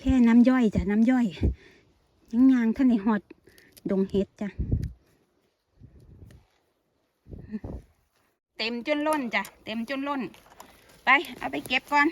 แค่น้ำย่อยจ้ะน้ำย่อยยังยางท่านในหอดดงเฮ็ดจ้ะเต็มจนล้นจ้ะเต็มจนล้น ไปเอาไปเก็บก่อน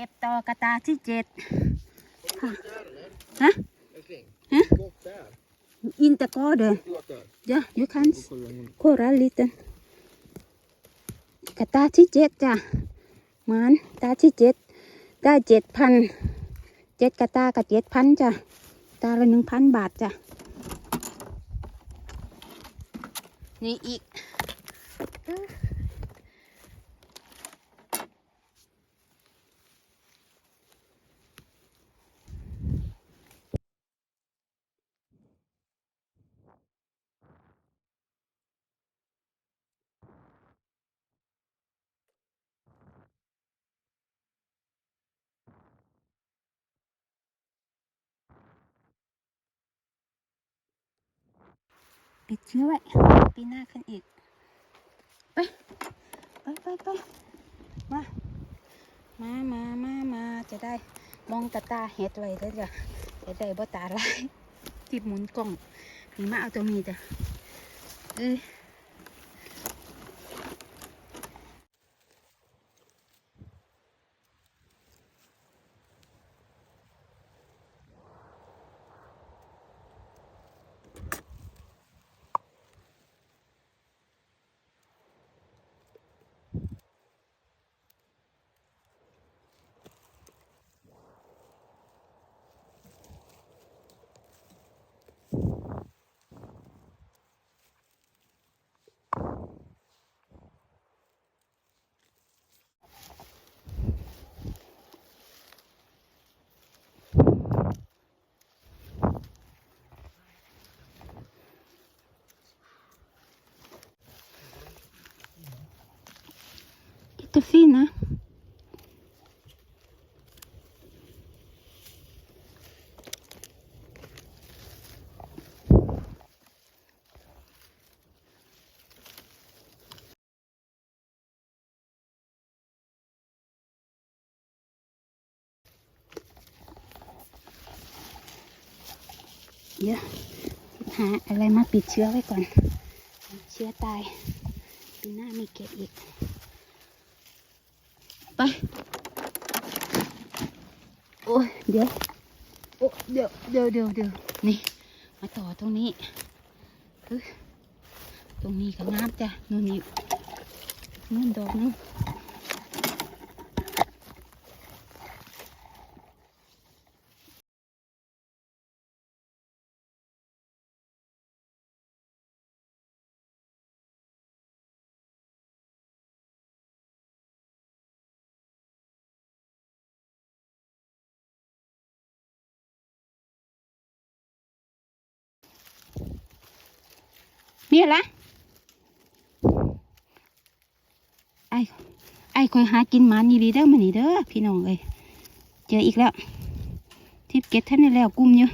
ก็บต่อกระตาที่เจ็ดค่ะฮะ Huh? Bort där. Inte gå där. Bort där. Ja, you can Kolla hon. kolla lite. กระตาที่เจ็ดจ้ะหมันตาที่เจ็ดได้เจ็ดพันเจ็ดกระตากับเจ็ดพันจ้ะตาละหนึ่งพันบาทจ้ะนี่อีก ปิดเชื้อไว้ปีหน้าขึ้นอีก ไป ไปไปไปมามามามามาจะได้มองตาตาเห็ดไว้ได้จ้ะจะได้บ่ตาลายจิบหมุนกล่องนี่มาเอาตัวมีจ้ะเอ้ ย Jättefina. Dạ, เดี๋ยวหาอะไรมาปิดเชื้อไว้ก่อน เชื้อตาย ปีหน้าไมีเก็บอีก ไป โอ้ยเดี๋ยวโอ้เดี๋ยวเดี๋ยวเดี๋ยวเดี๋ยวนี่ มาต่อตรงนี้ตรงนี้ก็งามจ้ะนู่นนี่นู่นดอกนึง มีอะไอ้ไอ้คอยหากินหมานี่ดีเด้อมันนี่เด้อพี่น้องเอ้ยเจออีกแล้ว ทิพย์เก็ตท่านนี่แล้วกุ้มอยู่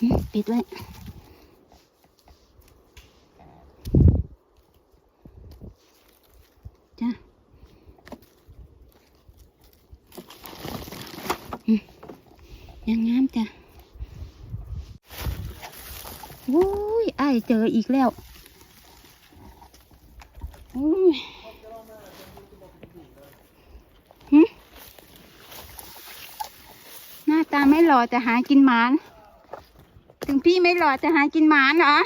อืมปิดไว้ จ้ะอืมยังงามจ้ะวุ้ยไอาย เจออีกแล้วอุ้ยหึหน้าตาไม่หล่อแต่หากินหมาน ถึงพี่ไม่หล่อแต่หากินหมานเหรอ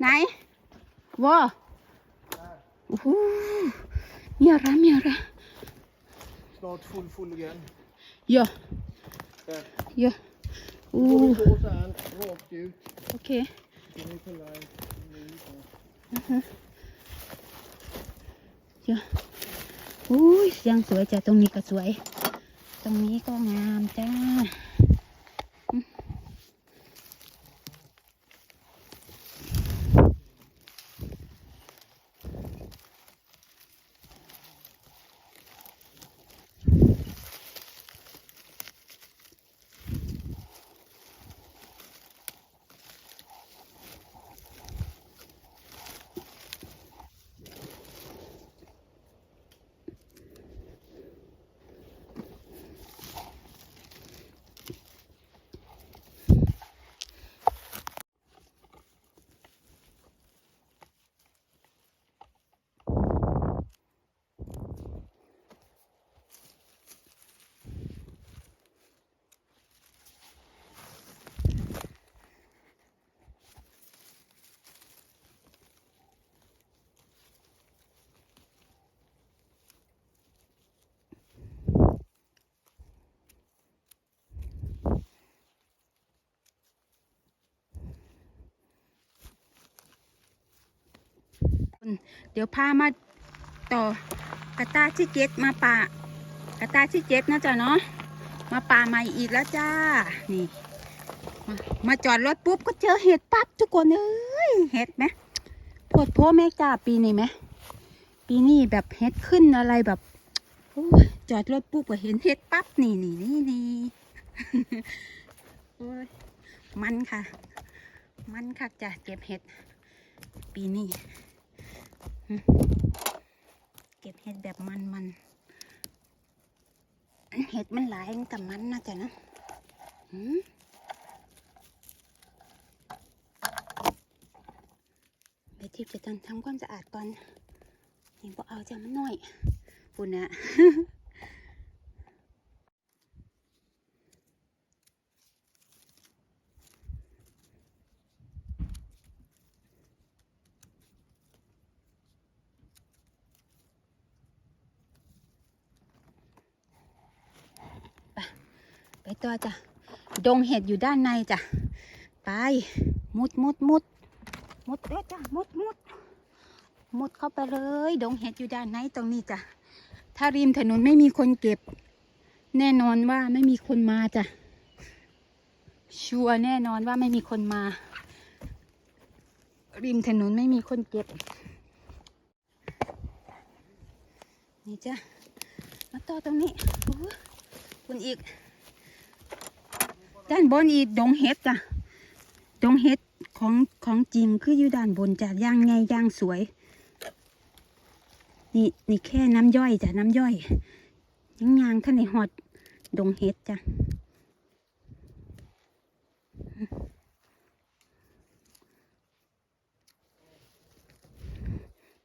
ไหนว้าโอ้โหมีอะไรมีอะไร Snart full full igen. เยอะ Där. เยอะอู้ Går vi på så här rakt ut. โอ เค Ska ni kolla en ny på. เยอะอุ้ยเสียงสวยจ้ะตรงนี้ก็สวย ตรงนี้ก็งามจ้า เดี๋ยวพามาต่อกระตาที่เจ็ดมาป่ากระตาที่เจ็ดนะจ๊ะเนาะมาป่าใหม่อีกแล้วจ้านี่ มาจอดรถปุ๊บก็เจอเห็ดปั๊บทุกคนเอ้ยเห็ดไหมโพดโพแม่จ้าปีนี้ไหมปีนี้แบบเห็ดขึ้นอะไรแบบอจอดรถปุ๊บก็เห็นเห็ดปั๊บนี่นี่นี่นี่มันค่ะ มันค่ะจ้ะเก็บเห็ด ปีนี้ เก็บเห็ดแบบมันมันๆเห็ดมันหลายกับมันนะจ๊ะนะหืมไปทิพย์จะทำทำความสะอาดก่อนนี่บอกเอาจะมันหน่อยปุ่นอะ ต่อจ้ะ ดงเห็ดอยู่ด้านในจ้ะ ไป มุดมุดมุดมุดเด้อจ้ะ มุดมุดมุดเข้าไปเลย ดงเห็ดอยู่ด้านในตรงนี้จ้ะ ถ้าริมถนนไม่มีคนเก็บ แน่นอนว่าไม่มีคนมาจ้ะ ชัวร์แน่นอนว่าไม่มีคนมา ริมถนนไม่มีคนเก็บ นี่จ้ะ มาต่อตรงนี้โอ้คุณอีก ด้านบนอีกดงเห็ดจ้ะดงเห็ดของของจริงคืออยู่ด้านบนจ้ะย่างไงย่างสวย นี่นี่แค่น้ำย่อยจ้ะน้ำย่อยยังยางท่านในหอดดงเห็ดจ้ะ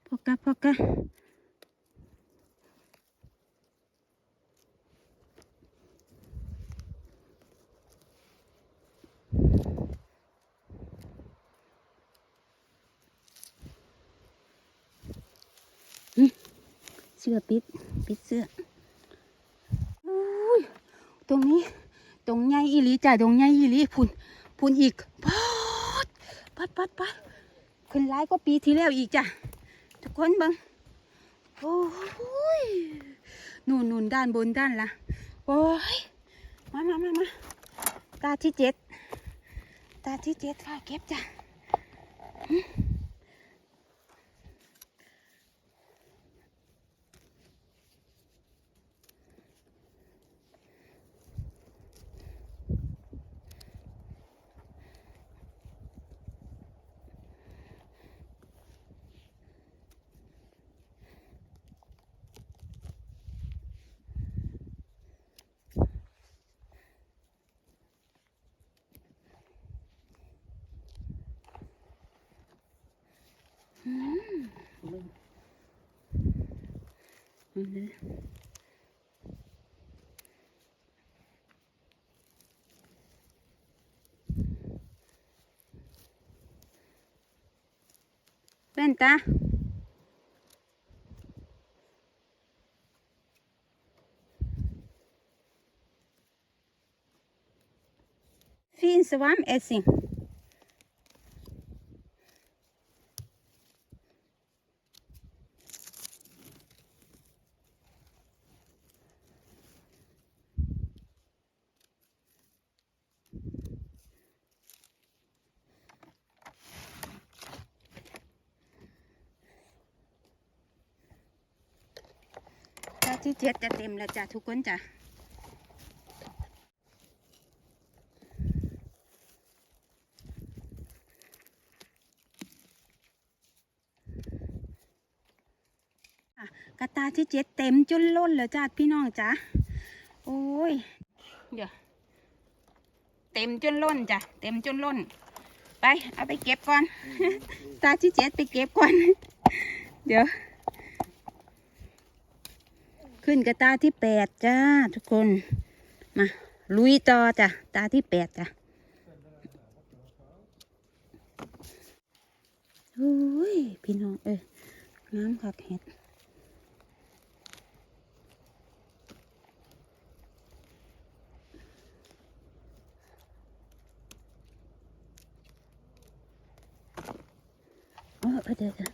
พอกะพอกะ เสื้อปิดปิดเสื้ออุ้ยตรงนี้ตรงใหญ่อีหลีจ้ะตรงใหญ่อีหลีพุ่นพุ่นอีกปัดปัดปัดปัดขึ้นร้ายก็ปีที่แล้วอีกจ้ะทุกคนบังโอ้ยนู่นนูนด้านบนด้านละโอ้ยมามามามาตาที่เจ็ดตาที่เจ็ดค่ะเก็บจ้ะ หึอืมแว่น ที่เจ็ดจะเต็มแล้วจ้ะทุกคนจ้ะกระตาที่เจ็ดเต็มจนล้นแล้วจ้ะพี่น้องจ้ะโอ้ยเดี๋ยวเต็มจนล้นจ้ะเต็มจนล้น ไปเอาไปเก็บก่อน ตาที่เจ็ดไปเก็บก่อน เดี๋ยว ขึ้นกับตาที่แปดจ้า ทุกคน มาลุยต่อจ้ะตาที่แปดจ้ะโอ้ยพี่น้องเอ้ยงามคักเห็ดเออเดี๋ยวเดี๋ยว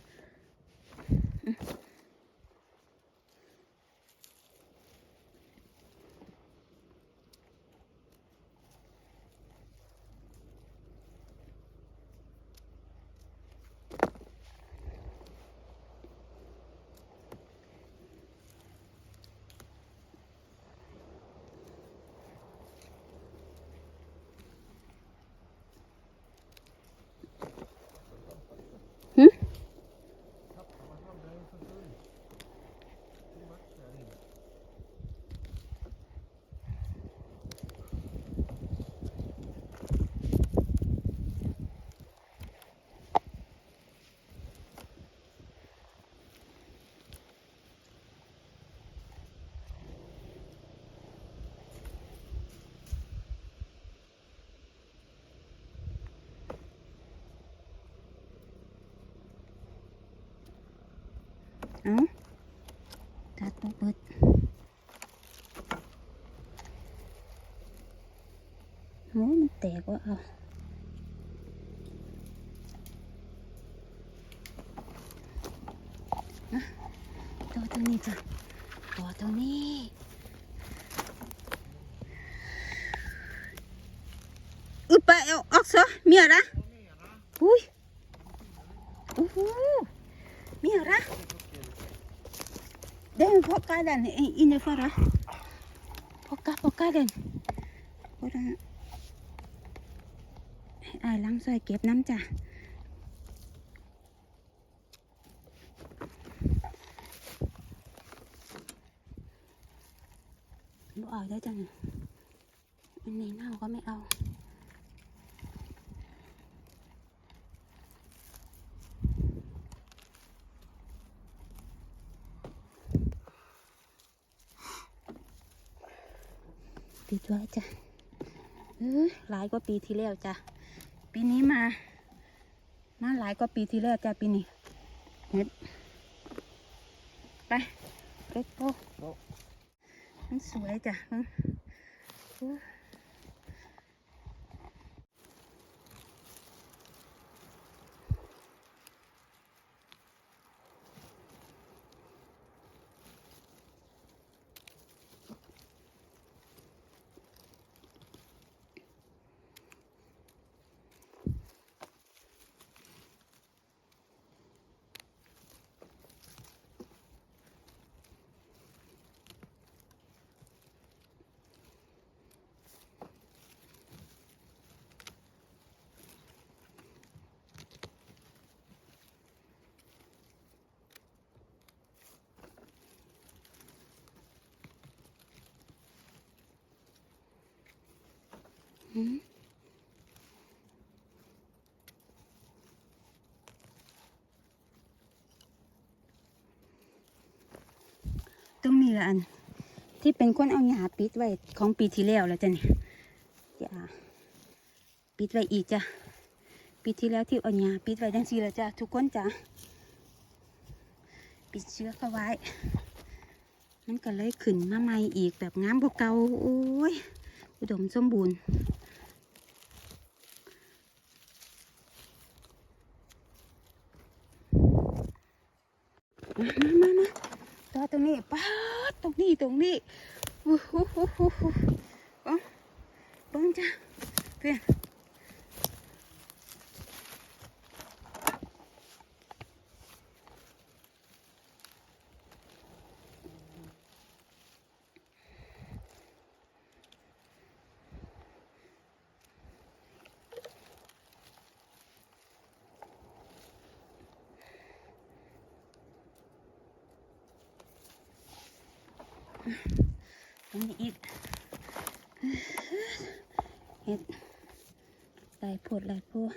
หึ เอาตัดบ่เบิดโอ้ยมันแตกว่าเอาตัวตัวนี้จ้ะตัวตัวนี้อึบไปเอาออกซะเมียละอุ้ยโอ้โหเมียละ Den plockar den i- inne förra. Plocka, plocka den. Och den... ไอ้ล้างซอยเก็ ปิดไว้จ้ะเออหลายกว่าปีที่แล้วจ้ะ ปีนี้มามาหลายกว่าปีที่แล้วจ้ะปีนี้เห็ดไปเก็บโตมันสวยจ้ะ ตรงนี้ละอัน ที่เป็นคนเอาหยาปิดไว้ของปีที่แล้วแล้วจ้ะเนี่ยจ้ะปิดไว้อีกจ้ะปีที่แล้วที่เอาหยาปิดไว้จังสีแล้วจ้ะทุกคนจ้ะปิดเชื้อเข้าไว้มันก็เลยขึ้นมาใหม่อีกแบบงามกว่าเก่าโอ้ยอุดมสมบูรณ์ มามามามาต่อตรงนี้ป้าดตรง นี่ตรงนี้วู้ฮู้ฮู้ฮู้ฮู้บังบังจ้าเพื่อน ตรงนี้อีกเห็ดหลายผดหลายพวก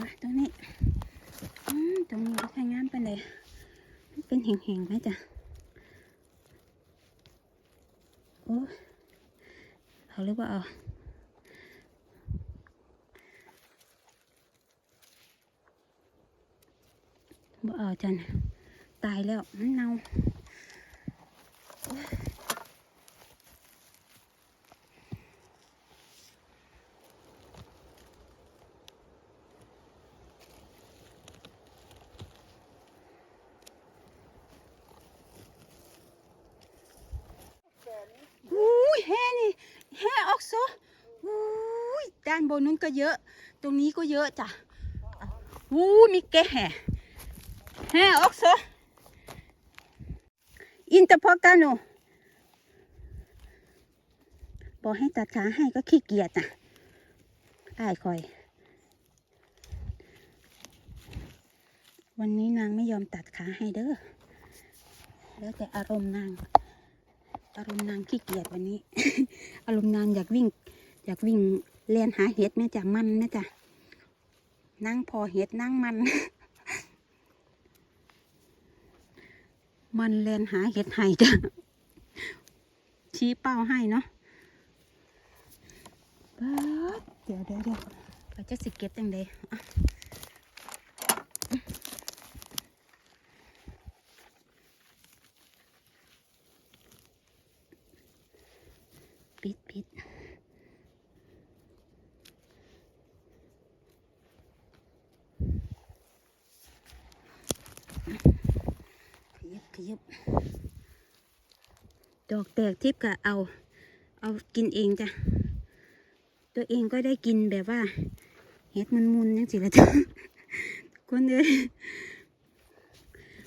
มาตรงนี้ ตรงนี้ก็ใช้งามไปเลย เป็นแห่งๆไหมจ๊ะ โอ้เอาหรือเปล่าเอาบ่เอาจันตายแล้วมันเน่าโอ้ยอุ้ยแห่นี่แห่ออกโซอุ้ยด้า นบนนู้นก็เยอะ ตรงนี้ก็เยอะจ้ะอู้มีแกแห่แห่ออกโซอินเตอร์พอกาโนบอกให้ตัดขาให้ก็ขี้เกียจจ้ะอ้ายคอย วันนี้นางไม่ยอมตัดขาให้เด้อ แล้วแต่อารมณ์นาง อารมณ์นางขี้เกียจวันนี้ อารมณ์นางอยากวิ่ง อยากวิ่ง เลียนหาเห็ดแม่จ้ะมันนะจ๊ะนั่งพอเห็ดนั่งมัน มันเลียนหาเห็ดให้จ้ะชี้เป้าให้เนาะป๊าดเดี๋ยวเดี๋ยวเดี๋ยวเราจะสิเก็บจังเดอะปิดปิดขยับขยับ ดอกแตกทิพย์ก็เอา เอากินเองจ้ะ ตัวเองก็ได้กินแบบว่าเห็ดมันมุนยังสิละจ้ะคนเลย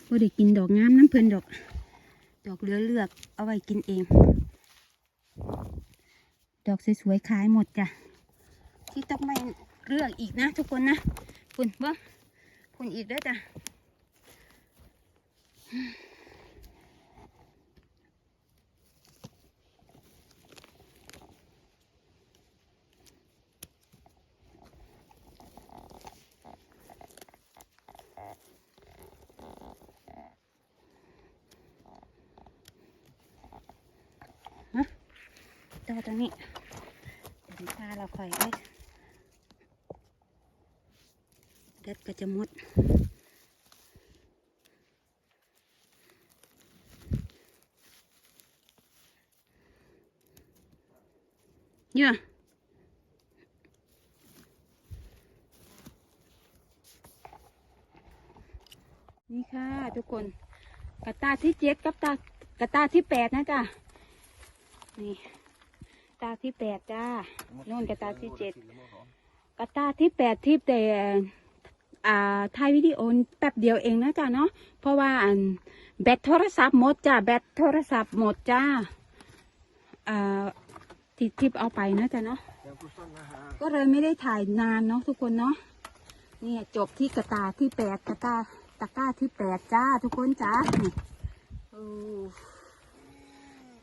ว่าได้กินดอกงามน้ำเพลินดอก ดอกเลือเลือก เอาไว้กินเอง ดอกสวยๆขายหมดจ้ะ ที่ต้องไม่เลือกอีกนะ ทุกคนนะคุณบ้างคุณอีกด้วยจ้ะ ตอตรงนี้เดี๋ยวพาเราคอยไว้เด็ดก็จะหมดเยอะนี่ค่ะทุกคนกระตาที่เจ็ดกับตากระตาที่แปดนะจ๊ะนี่ ตาที่แปดจ้านู่นกระตาที่เจ็ดกระตาที่แปดที่แต่อ่าถ่ายวิดีโอแป๊บเดียวเองนะจ้าเนาะเพราะว่าอันแบตโทรศัพท์หมดจ้าแบตโทรศัพท์หมดจ้าอ่าที่ทิปเอาไปนะจ้าเนาะ Jag får stanna här. ก็เลยไม่ได้ถ่ายนานเนาะทุกคนเนาะเนี่ยจบที่กระตาที่แปดกระตาตะกร้าที่แปดจ้า ทุกคนจ้านี่โอ้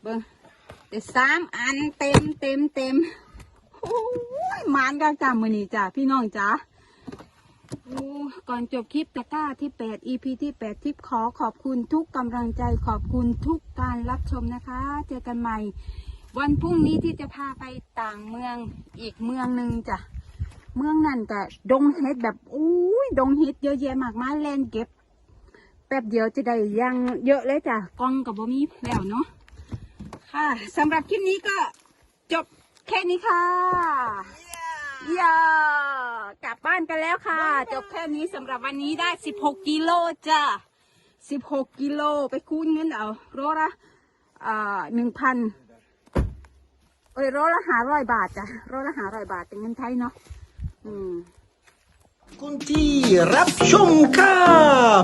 เบิ้ง แต่สามอันเต็มเต็มเต็มโอ้ยมานกันจ้ามือนี่จ้าพี่น้องจ้าโอ้ก่อนจบคลิปตะกร้าที่แปด EP ที่แปดทิปขอขอบคุณทุกกำลังใจขอบคุณทุกการรับชมนะคะ เจอกันใหม่ วันพรุ่งนี้ที่จะพาไปต่างเมืองอีกเมืองหนึ่งจ้ะ เมืองนั่นก็ดงเห็ดแบบอุ้ยดงเห็ดเยอะแยะมากมายแลนเก็บ แป๊บเดียวจะได้ยังเยอะเลยจ้ะกล้องกับบ่มีแล้วเนาะ ค่ะสำหรับคลิปนี้ก็จบแค่นี้ค่ะย่ากลับบ้านกันแล้วค่ะ จบแค่นี้สำหรับวันนี้ได้ 16 กิโลจ้ะ 16 กิโลไปคูณเงินเอาโลละอ่าหนึ่งพันเอ้ยโลละหาร้อยบาทจ้ะโลละหาร้อยบาทเป็นเงินไทยเนาะอืมคุณที่รับชมครับ